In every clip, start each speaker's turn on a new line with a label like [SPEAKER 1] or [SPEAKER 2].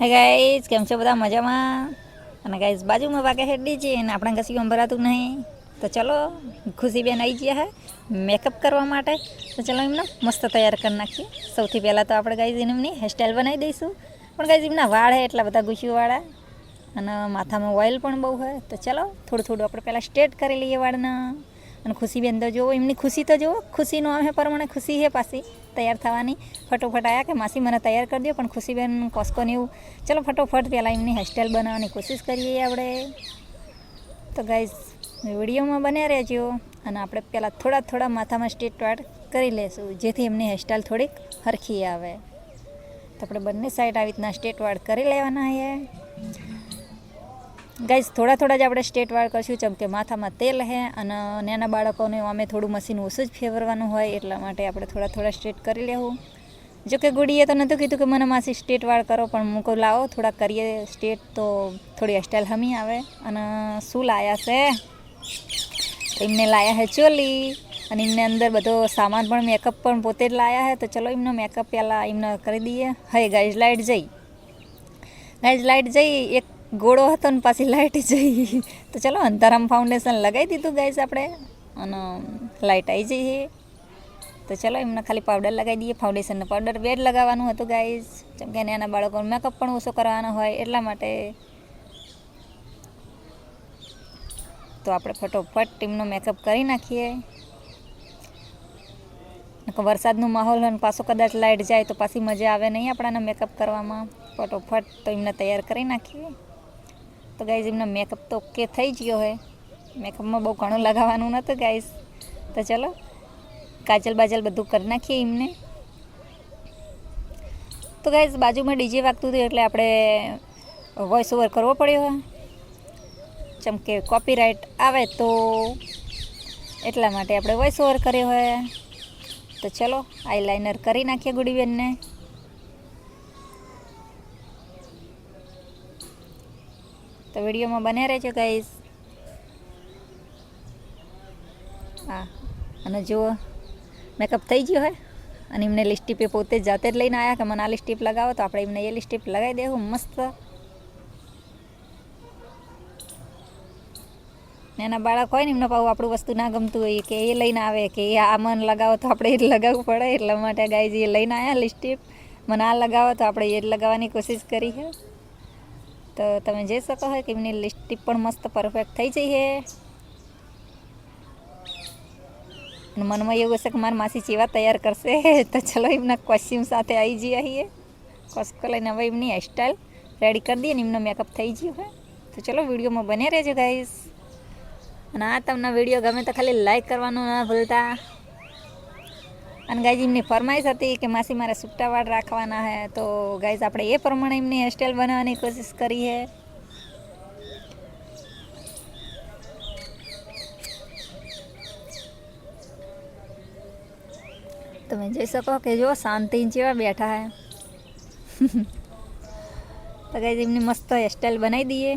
[SPEAKER 1] Hey guys કેમ છો બધા? મજામાં? અને ગાઈઝ બાજુમાં વાગે હેડી છે અને આપણા ઘસીમાં ભરાતું નહીં. તો ચલો, ખુશીબેન આવી ગયા હે મેકઅપ કરવા માટે. તો ચલો એમને મસ્ત તૈયાર કરી નાખીએ. સૌથી પહેલાં તો આપણે ગાઈઝ એમની હેરસ્ટાઈલ બનાવી દઈશું. પણ ગાઈઝ એમના વાળ હે એટલા બધા ગુસ્સીવાળા અને માથામાં ઓઇલ પણ બહુ હોય તો ચલો, થોડું થોડું આપણે પહેલાં સ્ટ્રેટ કરી લઈએ વાળના. અને ખુશીબેન તો જુઓ એમની ખુશી તો જુઓ ખુશીનું આવે પ્રમાણે ખુશી છે પાછી, તૈયાર થવાની. ફટોફટ આવ્યા કે માસી મને તૈયાર કરી દો, પણ ખુશીબેન કોસ્કોને એવું, ચલો ફટોફટ પહેલાં એમની હોસ્ટેલ બનાવવાની કોશિશ કરીએ આપણે. તો ગાઈઝ વિડીયોમાં બન્યા રહેજો અને આપણે પહેલાં થોડા થોડા માથામાં સ્ટેટ વાળ કરી લેશું, જેથી એમની હેરસ્ટાઈલ થોડીક હરખી આવે. તો આપણે બંને સાઈડ આવી રીતના સ્ટેટ વાળ કરી લેવાના છે ગાઈઝ થોડા થોડા જ આપણે સ્ટેટ વાળ કરશું. જેમ કે માથામાં તેલ હે અને નાના બાળકોને અમે થોડું મશીન ઓછું જ ફેરવવાનું હોય એટલા માટે આપણે થોડા થોડા સ્ટેટ કરી લેવું. જો કે ગુડીએ તો નહોતું કીધું કે મને માસી સ્ટેટ વાળ કરો, પણ મૂકો લાવો, થોડા કરીએ સ્ટેટ તો થોડી હેરસ્ટાઈલ હમી આવે. અને શું લાયા છે? એમને લાયા હે ચોલી અને એમને અંદર બધો સામાન પણ મેકઅપ પણ પોતે જ લાયા હે. તો ચલો એમનો મેકઅપ પહેલાં એમને કરી દઈએ. હે ગાઈઝ લાઇટ જઈ. ગાઈઝ લાઇટ જઈ. એક ગોળો હતો ને પાછી લાઇટ જઈ. તો ચલો, અંધારામ ફાઉન્ડેશન લગાવી દીધું ગાઈઝ આપણે. અને લાઇટ આવી જઈએ તો ચલો, એમને ખાલી પાવડર લગાવી દઈએ. ફાઉન્ડેશનનો પાવડર બેડ લગાવવાનું હતું ગાઈઝ જેમ કે નાના બાળકોનો મેકઅપ પણ ઓછો કરવાનો હોય, એટલા માટે. તો આપણે ફટોફટ ટીમનો મેકઅપ કરી નાખીએ. વરસાદનો માહોલ હોય પાછો કદાચ લાઇટ જાય તો પાછી મજા આવે નહીં આપણાને મેકઅપ કરવામાં. ફટોફટ તો એમને તૈયાર કરી નાખીએ. તો ગાઈઝ એમનો મેકઅપ તો ઓકે થઈ ગયો હોય. મેકઅપમાં બહુ ઘણું લગાવવાનું નહોતું ગાઈઝ તો ચલો, કાજલ બાજલ બધું કરી નાખીએ એમને. તો ગાઈઝ બાજુમાં ડીજે વાગતું હતું એટલે આપણે વોઇસ ઓવર કરવો પડ્યો. જેમ કે કોપીરાઇટ આવે તો એટલા માટે આપણે વોઇસ ઓવર કર્યો હોય. તો ચલો આઈલાઇનર કરી નાખીએ ગુડીબેનને તો વિડીયોમાં બને રહેજો ગાઈઝ હા. અને જુઓ મેકઅપ થઈ ગયો હોય અને એમને લિસ્ટીપે પોતે જ જાતે જ લઈને આવ્યા કે મને આ લિસ્ટીપ લગાવો, તો આપણે એમને એ લિસ્ટીપ લગાવી દેવું, મસ્ત. નાના બાળક હોય ને, એમને પાછું આપણું વસ્તુ ના ગમતું હોય, કે એ લઈને આવે, કે એ આ મન લગાવો, તો આપણે એ જ લગાવવું પડે. એટલા માટે ગાય એ લઈને આવ્યા લિસ્ટીપ મને આ લગાવો, તો આપણે એ જ લગાવવાની કોશિશ કરી છે. તો તમે જોઈ શકો છો કે એમની લિપસ્ટિક પણ મસ્ત પરફેક્ટ થઈ જઈ છે. મનમાં એવું હશે કે મારા માસી ચેવા તૈયાર કરશે. તો ચલો એમના કોસ્ચ્યુમ સાથે આવી જઈએ છીએ કોસ્કો લઈને હવે એમની હેરસ્ટાઈલ રેડી કરી દઈએ ને એમનો મેકઅપ થઈ ગયો હોય તો ચલો વિડીયોમાં બને રહેજો ગાઈસ અને આ તમને વીડિયો ગમે તો ખાલી લાઈક કરવાનું ના ભૂલતા. અને ગાઈઝ, એમની ફરમાઈશ હતી કે માસી મારે સુટ્ટા વાળ રાખવાના હે, તો ગાઈઝ, આપણે એ પ્રમાણે એમની હેરસ્ટાઈલ બનાવવાની કોશિશ કરી હે. તમે જોઈ શકો કે જો શાંતિ જેવા બેઠા હે. તો ગાઈઝ, એમની મસ્ત હેરસ્ટાઈલ બનાવી દઈએ.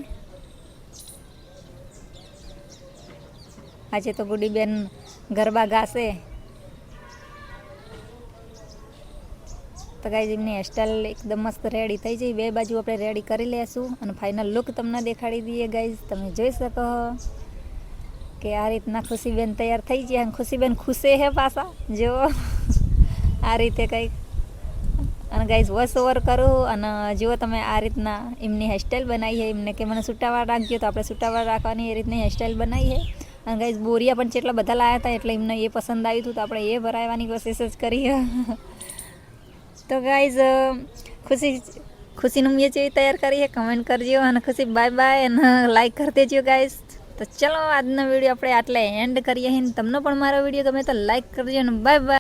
[SPEAKER 1] આજે તો ગુડીબેન ગરબા ગાશે. તો ગાઈઝ એમની હેરસ્ટાઈલ એકદમ મસ્ત રેડી થઈ જાય બે બાજુ આપણે રેડી કરી લેશું અને ફાઇનલ લુક તમને દેખાડી દઈએ ગાઈઝ તમે જોઈ શકો કે આ રીતના ખુશીબેન તૈયાર થઈ ગયા અને ખુશીબેન ખુશે હે પાછા. જો આ રીતે કંઈક. અને ગાઈઝ વોઇસ ઓવર કરું અને જુઓ તમે આ રીતના એમની હેરસ્ટાઈલ બનાવી છે. એમને કે મને સુટાવાળ રાખજો તો આપણે સુટાવાળ રાખવાની એ રીતની હેરસ્ટાઈલ બનાવી છે. અને ગાઈઝ બોરિયા પણ જેટલા બધા લાવ્યા હતા એટલે એમને એ પસંદ આવ્યું હતું તો આપણે એ ભરાવવાની કોશિશ જ કરી. તો ગાઈઝ ખુશી ખુશીનું મેં જેવી તૈયાર કરી છે કમેન્ટ કરજો અને ખુશી બાય બાય અને લાઈક કરી દેજો ગાઈઝ તો ચલો આજનો વીડિયો આપણે આટલે એન્ડ કરીએ તમને પણ મારો વીડિયો ગમે તો લાઈક કરજો અને બાય બાય